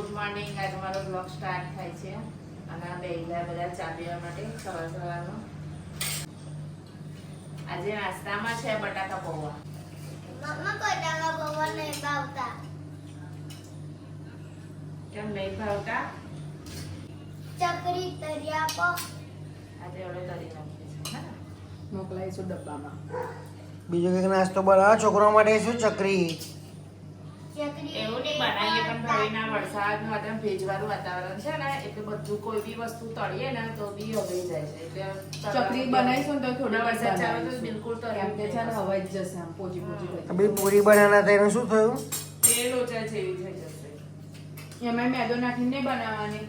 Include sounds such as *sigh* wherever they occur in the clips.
Good morning. આજે મારો blog start થાય છે. અને આ બેગલા બધા ચા પીવા માટે સવાર સવારનો. આજે નાસ્તામાં છે બટાકા પૌવા. મમ્મા બટાકા પૌવા નહીં ભાવતા. કેમ નહીં ભાવતા? ચકરી તરી આપો. આજે હવે તરી નાખીએ છે હા મોકલાઈશું ડબ્બામાં. બીજો કંઈક નાસ્તો બનાવો છોકરા માટે શું ચકરી? એવું નહીં બનાવીએ પણ ભાઈના વરસાદ વાતાવરણ ભેજવાળું વાતાવરણ છે ને એટલે બધું કોઈ બી વસ્તુ તળીએ ને તો બી હવાઈ જાય છે. એટલે ચકરી બનાવીશું તો થોડી વરસાદ ચાલુ તો બિલકુલ તળી કેમ કે છે ને હવાઈ જ જશે આમ પોચી પોચી થઈ પૂરી બનાવના તેનું શું થયું? તેલ ઓછા છે જેવી થઈ જશે. એમાં મેદો નાખીને નહીં બનાવવાની.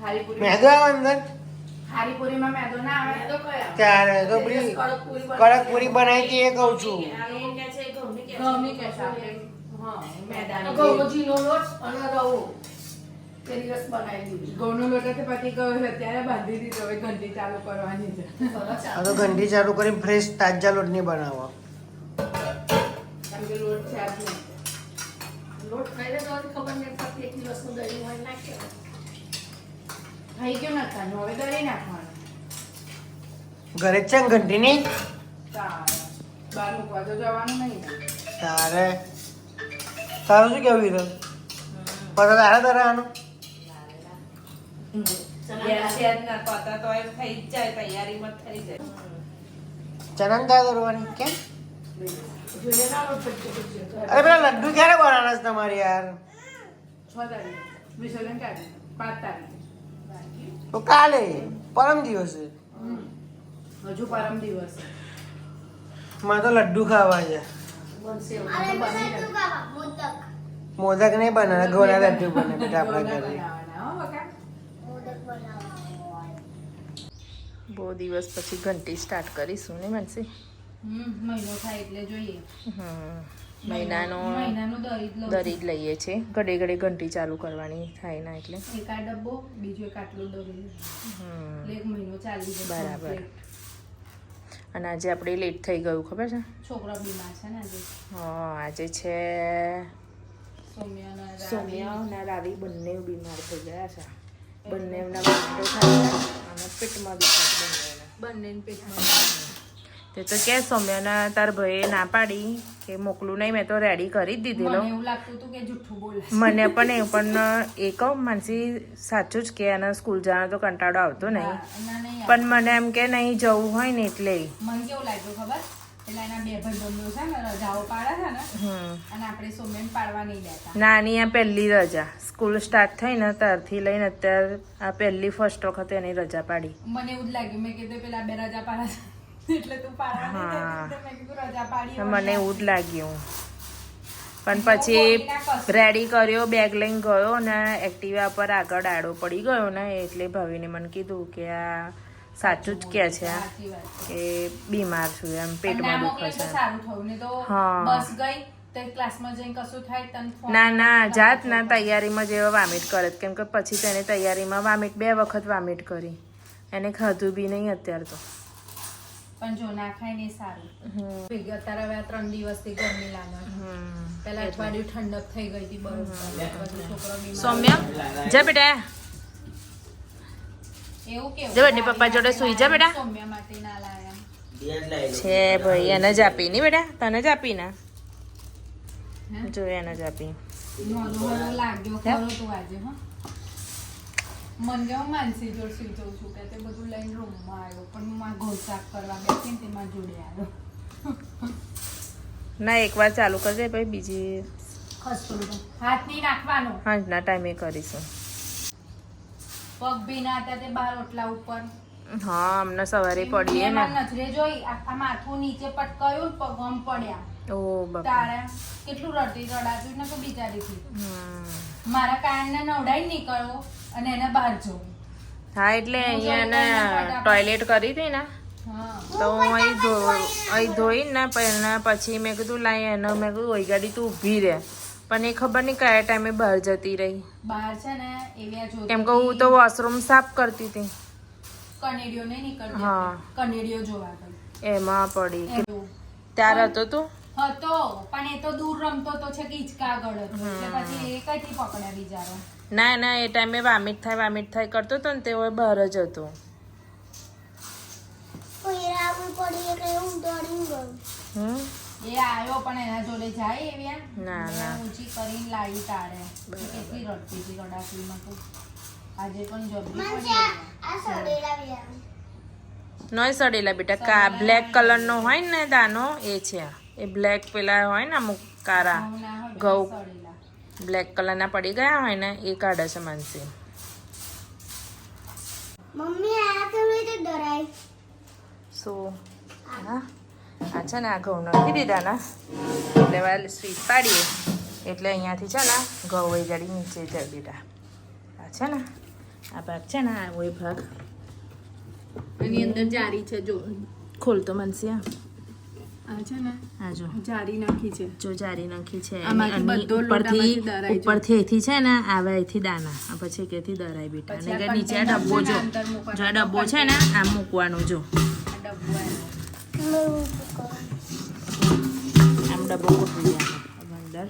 ખારી પૂરી મેદો આવે અંદર? ખારી પૂરીમાં મેદો ના આવે. મેદો કયા? ત્યારે તો પૂરી કડક પૂરી બનાવી હતી એ કહું છું. ઘઉંની કે આપણે. હા મેદાની ઘઉંનો લોટ અને રવો તેની રસ બનાવી દીધી. ઘઉંનો લોટ તો પતી ગયો છે ત્યારે બાંધી દીધો હવે ઘંટી ચાલુ કરવાની છે. સરસ ઘંટી ચાલુ કરીને ફ્રેશ તાજા લોટની બનાવો. લોટ છે લોટ તો ખબર નહીં પડતી એક દિવસનું દહીં હોય નાખ્યો થઈ ગયું નાખવાનું હવે દળી નાખવાનું. ઘરે જ છે ને ઘંટી નહીં સારું. બહાર મૂકવા તો જવાનું નહીં. તારે. તારું શું કેવું હીરો પછી તારે ધરાવાનું ગેસ યાદ ના પાતા તો એ થઈ જ જાય તૈયારીમાં થઈ જાય ચનન તારે ધરવાની કેમ? અરે પેલા લડ્ડુ ક્યારે બનાવવાના છે તમારે યાર? તો કાલે પરમ દિવસે. હજુ પરમ દિવસ. મારે તો લડ્ડુ ખાવા છે. મોદક. મોદક નહીં બનાવે ઘોડા લડ્ડુ બને બધા આપણા ઘરે. બનાવવાના હો બકા. મોદક બનાવવા બહુ દિવસ પછી ઘંટી સ્ટાર્ટ કરીશું ને માનસી? મહિનો થાય એટલે જોઈએ. મહિનાનો મહિનાનું દરી જ લઈએ છીએ. ઘડે ઘડે ઘંટી ચાલુ કરવાની થાય ના એટલે. એક આ ડબ્બો બીજો એક આટલો દરી. એક મહિનો ચાલી બરાબર. અને આજે આપણે લેટ થઈ ગયું ખબર છે? છોકરો બીમાર છે ને આજે. હા આજે છે સૌમ્ય અને રાવી. બંને બીમાર થઈ ગયા છે. બંને એમના અને પેટમાં દુખાય બંને બંનેને પેટમાં. તે તો કે સૌમ્યના તાર ભાઈએ ના પાડી કે મોકલું નહીં મેં તો રેડી કરી જ દીધેલો. મને પણ એવું પણ એ કહું માનસી સાચું જ કે એના સ્કૂલ જવાનો તો કંટાળો આવતો નહીં. પણ મને એમ કે નહીં જવું હોય ને એટલે. મને કેવું લાગ્યું ખબર? નાની આ પહેલી રજા. સ્કૂલ સ્ટાર્ટ થઈ ને ત્યારથી લઈને અત્યારે આ પહેલી ફર્સ્ટ વખત એની રજા પાડી. મને એવું જ લાગ્યું. મેં કીધું પેલા બે રજા પાડે *laughs* મને એવું જ લાગ્યું. પણ પછી. રેડી કર્યો બેગ લઈને ગયો ને એક્ટિવા પર આગળ આડો પડી ગયો ને એટલે ભાવિને મને કીધું કે આ સાચું જ કે છે કે બીમાર છું એમ પેટમાં દુખે છે હા. ના ના જાત ના તૈયારીમાં જેવા વામિટ કરે. કેમ કે પછી તેને તૈયારીમાં વામિટ બે વખત વામિટ કરી. એને ખાધું બી નહીં અત્યારે તો. પણ જો ના ખાય ને સારું. અત્યારે હવે ત્રણ દિવસથી ગરમી લાગે. પેલા અઠવાડિયું ઠંડક થઈ ગઈ હતી બરોબર સૌમ્ય જા બેટા. એવું કેવું? પપ્પા જોડે સુઈ જા બેટા. સૌમ્ય માટે ના લાયા. છે ભાઈ એને જ આપી ની બેટા તને જ આપી ને. જો એને જ આપી. મોઢું મોઢું લાગ્યો ખરો તું આજે હો. મન કે હું માનસી જોડ સુઈ જઉં છું કે તે બધું લઈને રૂમમાં આવ્યો પણ હું આ ઘર સાફ કરવા બેસી ને તેમાં જોડે આવ્યો. ના એકવાર ચાલુ કરજે ભાઈ બીજી હાથ નહીં નાખવાનો સાંજના ટાઈમે કરીશું. પગ ભીના હતા તે બાર ઓટલા ઉપર. હા અમને સવારે પડીએ મેં ને. મારી નજરે જોઈ આખા માથું નીચે પટકાયું પગ આમ પડ્યા. ઓ બાપા. તારે કેટલું રડતી રડાતું ને તો બિચારીથી. હમ. મારા કાનને નવડાઈ નીકળ્યો. અને એને બહાર જવું. હા એટલે અહીંયા ટોયલેટ કરી હતી ને તો હું અહીં ધો અહીં ધોઈને ને પહેલા પછી મેં કીધું લાઈ એને મેં કીધું ઓઈ ગાડી તું ઊભી રહે પણ એ ખબર નહીં કયા ટાઈમે બહાર જતી રહી. બહાર છે ને એવી કેમ કે હું તો વોશરૂમ સાફ કરતી હતી. કનેડીઓ નહીં નીકળતી હા. કનેડીઓ જોવા એમાં પડી ત્યારે હતો તું? હતો પણ એ તો દૂર રમતો તો છે કે હિંચકા આગળ હતો. એટલે પછી એ કઈથી પકડ્યા બિચારો? ના ના એ ટાઈમે વામિટ થાય વામિટ થાય કરતો હતો ને તેઓ બહાર જ હતો. ના, ના. તો. નોય સડેલા બેટા કા બ્લેક કલરનો હોય ને દાનો એ છે. એ બ્લેક પેલા હોય ને અમુક કારા. ઘઉં. બ્લેક કલરના પડી ગયા હોય ને એ કાઢે છે માનસી. મમ્મી આ કેવી રીતે ડરાય શું? હા? આ છે ને આ ઘઉં નથી દીધા ને. એટલે વાલ સ્વીચ પાડીએ. એટલે અહીંયાથી છે ને ઘઉં નીચે જઈ દીધા. આ છે ને આ ભાગ છે ને આ એ ભાગ. એની અંદર જારી છે જો. ખોલતો મનસી આ જારી નાખી છે. જો જારી નાખી ઉપરથી અહીંથી છે ને આવે એથી દાના પછી કેથી દરાય બેટા. કે નીચે ડબ્બો જો. ડબ્બો છે ને આમ મૂકવાનો જો. આમ ડબ્બો મૂકી અંદર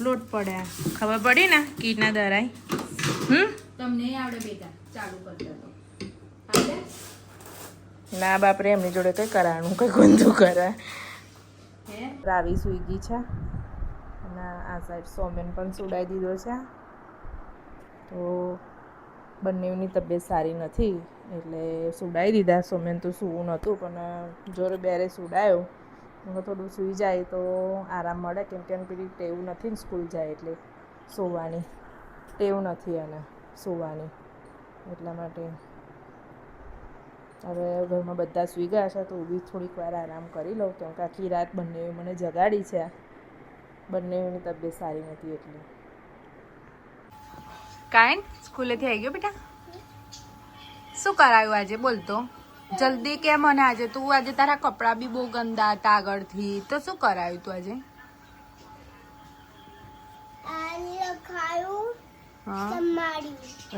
લોટ પડ્યા. ખબર પડી ને કીટના દરાય હમ? તમને આવડે બેટા ચાલુ કરતા તો. ના બાપરે એમની જોડે કઈ કરાવાનું કઈ ગંદુ કરે હે રાવી સુઈ છે. અને આ સાઈડ સોમેન પણ સુડાઈ દીધો છે. તો બંનેની તબિયત સારી નથી, એટલે સુડાઈ દીધા. સોમેન તો સૂવું નહોતું, પણ જોરે બેરે સુડાયો થોડું સૂઈ જાય તો આરામ મળે, કેમ કે પેલી ટેવ નથી ને સ્કૂલ જાય એટલે સૂવાની. ટેવ નથી એને, સૂવાની. એટલા માટે હવે ઘરમાં બધા સૂઈ ગયા છે તો બી થોડીક વાર આરામ કરી લઉં. કેમ કે આખી રાત બંને મને જગાડી છે. બંનેની તબિયત સારી નથી એટલે. કાયન સ્કૂલેથી આવી ગયો બેટા? શું કરાયું આજે? બોલતો જલ્દી કે મને આજે? તું આજે તારા કપડાં બી બહુ ગંદા હતા આગળથી. તો શું કરાયું તું આજે?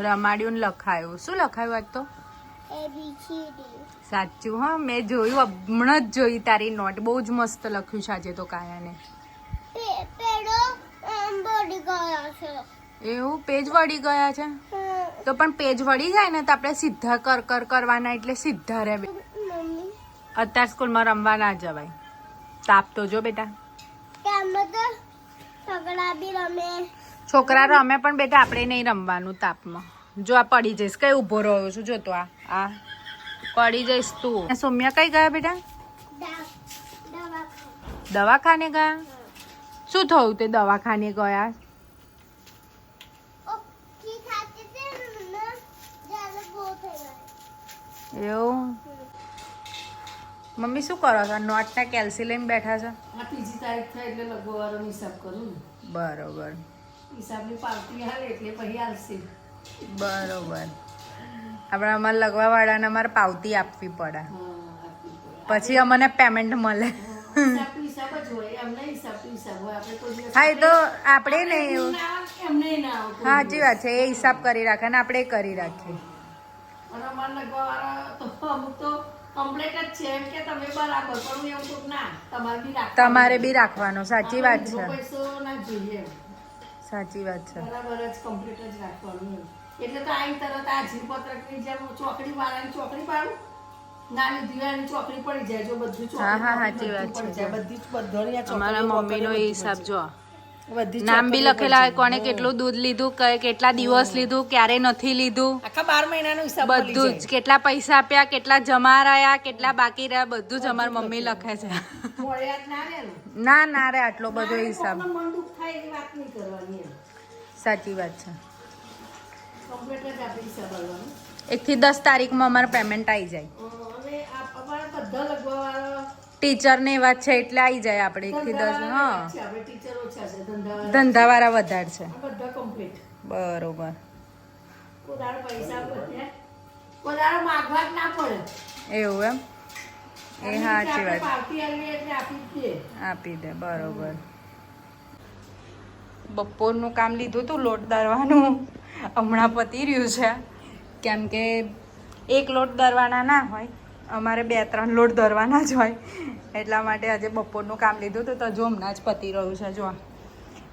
રમાડ્યું ને લખાયું. શું લખાયું આજ તો? સાચું, હા, મેં જોયું. હમણાં જ જોઈ તારી નોટ. બહુ જ મસ્ત લખ્યું છે આજે તો કાયાને. એવું? પેજ વળી ગયા છે? તો પણ પેજ વળી જાય ને તો આપણે સીધા કર કર કરવાના એટલે સીધા રહે અત્યારે સ્કૂલમાં રમવા ના જવાય. તાપ તો જો બેટા. છોકરા રમે પણ બેટા, આપણે નહીં રમવાનું તાપમાં. જો આ પડી જઈશ. કઈ ઊભો રહ્યો છું? જો તો આ. આ પડી જઈશ તું. સૌમ્યા કઈ ગયા બેટા? દવાખાને દવાખાને ગયા? શું થયું તે દવાખાને ગયા? એવું? મમ્મી શું કરો છો? નોટના કેલ્સી લઈને બેઠા છો? આ ત્રીજી તારીખ થાય એટલે લગભગ વાળો હિસાબ કરું ને. બરોબર. હિસાબની પાર્ટી હાલે એટલે પછી હાલશે બરોબર. આપણે અમારે લગવા વાળાને અમારે પાવતી આપવી પડે. પછી અમને પેમેન્ટ મળે. હા એ તો આપણે નહીં હા સાચી વાત છે એ હિસાબ કરી રાખે ને આપણે કરી રાખીએ. તમારે બી રાખવાનું. સાચી વાત છે. સાચી વાત છે. બરાબર જ કમ્પ્લીટ જ રાખવાનું. એટલે તો આઈ તરત આ જીવપત્રકની જેમ ચોકડી વાળાની ચોકડી પાડું. ના લીધી ચોકડી પડી જાય જો બધું ચોકડી હા, હા, સાચી વાત છે. બધી અમારા મમ્મીનો એ હિસાબ જો નામ બી લખેલા હોય કોને કેટલું દૂધ લીધું કેટલા દિવસ લીધું ક્યારે નથી લીધું. આખા બાર મહિનાનો હિસાબ બધું જ કેટલા પૈસા આપ્યા કેટલા જમા રહ્યા કેટલા બાકી રહ્યા બધું જ અમારી મમ્મી લખે છે. ના ના? રે આટલો બધો હિસાબ. સાચી વાત છે. કમ્પ્લીટ જ આપણે હિસાબ આલવાનો. એક થી દસ તારીખમાં અમારું પેમેન્ટ આવી જાય. ટીચર ને એવા છે એટલે આવી જાય આપણે એક થી દસ હા. ધંધાવાળા. વધારે છે. બરોબર. એવું એમ? એ સાચી વાત. આપી દે બરોબર. બપોરનું કામ લીધું હતું લોટ દરવાનું હમણાં પતી રહ્યું છે. કેમ કે એક લોટ દરવાના ના હોય, અમારે બે ત્રણ લોટ દરવાના જ હોય. એટલા માટે આજે બપોરનું કામ લીધું હતું તો જો હમણાં જ પતી રહ્યું છે જો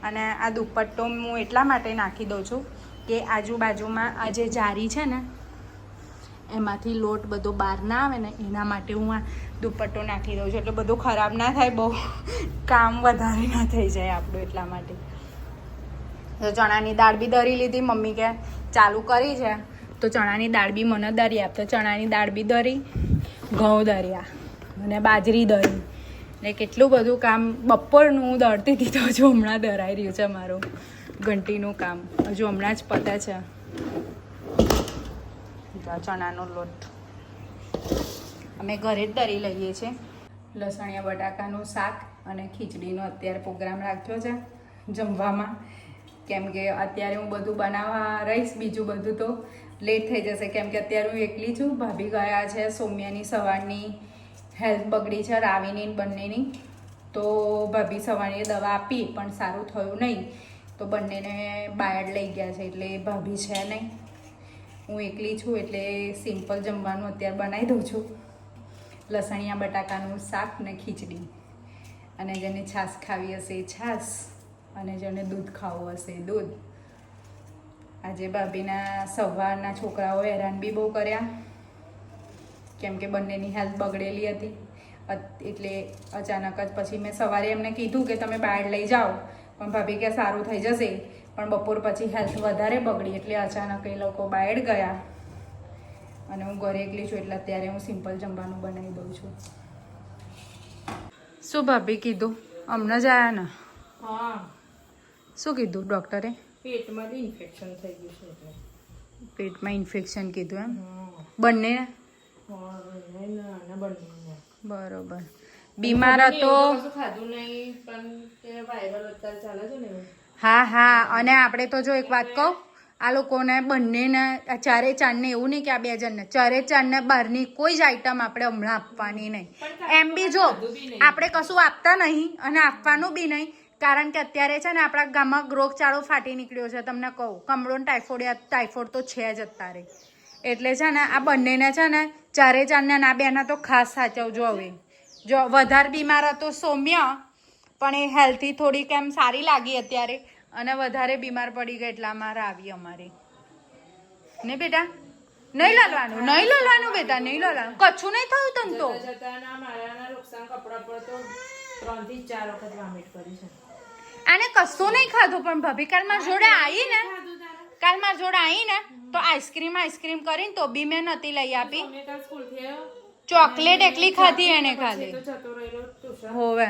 અને આ દુપટ્ટો હું એટલા માટે નાખી દઉં છું કે આજુબાજુમાં આ જે જારી છે ને, એમાંથી લોટ બધો બહાર ના આવે ને, એના માટે હું આ દુપટ્ટો નાખી દઉં છું. એટલે બધું ખરાબ ના થાય, બહુ કામ વધારે ના થઈ જાય આપણું એટલા માટે. ચણાની દાળ બી દરી લીધી મમ્મી કે ચાલુ કરી છે. તો ચણાની દાળ બી મને દરી આપ. તો ચણાની દાળ બી દરી, ઘઉં દર્યા અને બાજરી દરી. ને કેટલું બધું કામ બપોરનું હું દળતી હતી તો હજુ હમણાં દરાઈ રહ્યું છે મારું ઘંટીનું કામ. હજુ હમણાં જ પતે છે. ચણાનો લોટ. અમે ઘરે જ દરી લઈએ છીએ. લસણિયા બટાકાનું શાક અને ખીચડીનો અત્યારે પ્રોગ્રામ રાખ્યો છે જમવામાં. કેમ કે અત્યારે હું બધું બનાવવા રહીશ બીજું બધું તો લેટ થઈ જશે. કેમ કે અત્યારે હું એકલી છું, ભાભી ગયા છે, સૌમ્યાની સવારની હેલ્થ બગડી છે, રાવીની બંનેની. તો ભાભી સવારની દવા આપી, પણ સારું થયું નહીં. તો બંનેને બાયડ લઈ ગયા છે, એટલે ભાભી છે નહીં. હું એકલી છું, એટલે સિમ્પલ જમવાનું અત્યારે બનાવી દઉં છું. લસણિયા બટાકાનું શાક ને ખીચડી. અને જેને છાશ ખાવી હશે એ છાશ. અને જેને દૂધ ખાવું હશે, દૂધ. આજે ભાભીના સવારના છોકરાઓ હેરાન બી બહુ કર્યા. કેમ કે બંનેની હેલ્થ બગડેલી હતી. એટલે અચાનક જ પછી મેં સવારે એમને કીધું કે તમે બહાર લઈ જાઓ. પણ ભાભી કે સારું થઈ જશે. પણ બપોર પછી હેલ્થ વધારે બગડી એટલે અચાનક એ લોકો બહાર ગયા. અને હું ઘરે એકલી છું એટલે અત્યારે હું સિમ્પલ જમવાનું બનાવી દઉં છું. શું ભાભી કીધું? હમણાં જ આવ્યા ને? હા. શું કીધું ડૉક્ટરે? પેટમાંથી ઇન્ફેક્શન થઈ ગયું છે એટલે. પેટમાં ઇન્ફેક્શન કીધું એમ? બંને? બરોબર. બીમાર હતો? હા હા અને આપણે તો જો એક વાત કહું આ લોકોને બંનેને ચારે ચારને એવું નહીં કે આ બે જણને ચારે ચારને બહારની કોઈ જ આઈટમ આપણે હમણાં આપવાની નહીં. એમ બી જો આપણે કશું આપતા નહીં અને આપવાનું બી નહીં. કારણ કે અત્યારે છે ને આપણા ગામમાં રોગચાળો ફાટી નીકળ્યો છે, તમને કહું. કમળો ને ટાઇફોઇડ ટાઇફોઇડ તો છે જ અત્યારે. એટલે છે ને આ બંનેને છે ને ચારે ચારને ના બેના તો ખાસ સાચવજો હવે. જો વધારે બીમાર હતો સૌમ્ય, પણ એ હેલ્થી થોડીક એમ સારી લાગી અત્યારે. અને વધારે બીમાર પડી ગઈ એટલા અમારે આવી અમારે. ને બેટા? નહીં લલવાનું નહીં લલવાનું બેટા, નહીં લલવાનું કચ્છું નહીં થયું તને તો. નુકસાન કપડા પર તો ત્રણથી ચાર વખત વોમિટ કરી છે. આને કશું નહીં ખાધું પણ ભાભી કાલ મારા જોડે આવી ને. કાલ મારા જોડે આવી ને તો આઈસ્ક્રીમ આઈસ્ક્રીમ કરીને તો બી મેં નથી લઈ આપી. ચોકલેટ એટલી ખાધી એને ટ્યુશન હોવે.